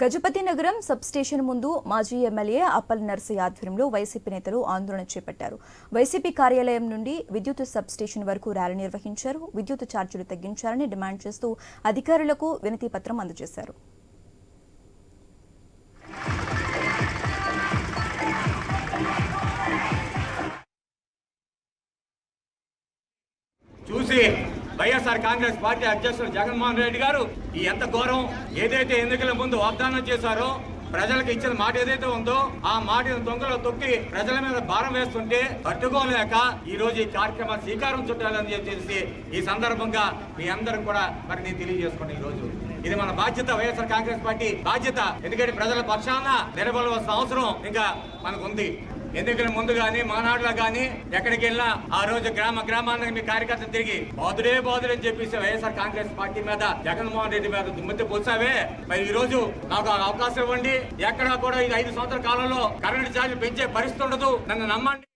గజపతి నగరం sub station ముందు మాజీ ఎమ్మెల్యే అప్పల్ నర్సయ్య ఆధ్వర్యంలో వైసీపీ నేతలు ఆందోళన చేపట్టారు. వైసీపీ కార్యాలయం నుండి విద్యుత్ సబ్స్టేషన్ వరకు ర్యాలీ నిర్వహించారు. విద్యుత్ ఛార్జీలు తగ్గించాలని డిమాండ్ చేస్తూ అధికారులకు వినతి పత్రం అందజేశారు. చూసి వైఎస్ఆర్ కాంగ్రెస్ పార్టీ అధ్యక్షుడు జగన్మోహన్ రెడ్డి గారు ఈ ఎంత ఘోరం ఏదైతే ఎన్నికల ముందు వాగ్దానం చేశారో ప్రజలకు ఇచ్చిన మాట ఏదైతే ఉందో ఆ మాటను దొంగలో తొక్కి ప్రజల మీద భారం వేస్తుంటే తట్టుకోలేక ఈ రోజు ఈ కార్యక్రమం శ్రీకారం చుట్టాలని చెప్పేసి ఈ సందర్భంగా మీ అందరూ కూడా మరి నేను తెలియజేసుకున్నాను ఈ రోజు. ఇది మన బాధ్యత వైఎస్ఆర్ కాంగ్రెస్ పార్టీ బాధ్యత. ఎందుకంటే ప్రజల పక్షాన నిలబడవలసిన అవసరం ఇంకా మనకు ఉంది ఎన్నికల ముందు కానీ మానాడులో కానీ ఎక్కడికి వెళ్ళినా ఆ రోజు గ్రామ గ్రామానికి మీ కార్యకర్తలు తిరిగి బాధుడే బాదుడే అని చెప్పేసి వైఎస్ఆర్ కాంగ్రెస్ పార్టీ మీద జగన్మోహన్ రెడ్డి మీద దుమ్మెత్తి పోసావే. మరి ఈ రోజు నాకు అవకాశం ఇవ్వండి. ఎక్కడా కూడా ఈ ఐదు సంవత్సరాల కాలంలో కరెంటు ఛార్జీలు పెంచే పరిస్థితి ఉండదు. నన్ను నమ్మండి.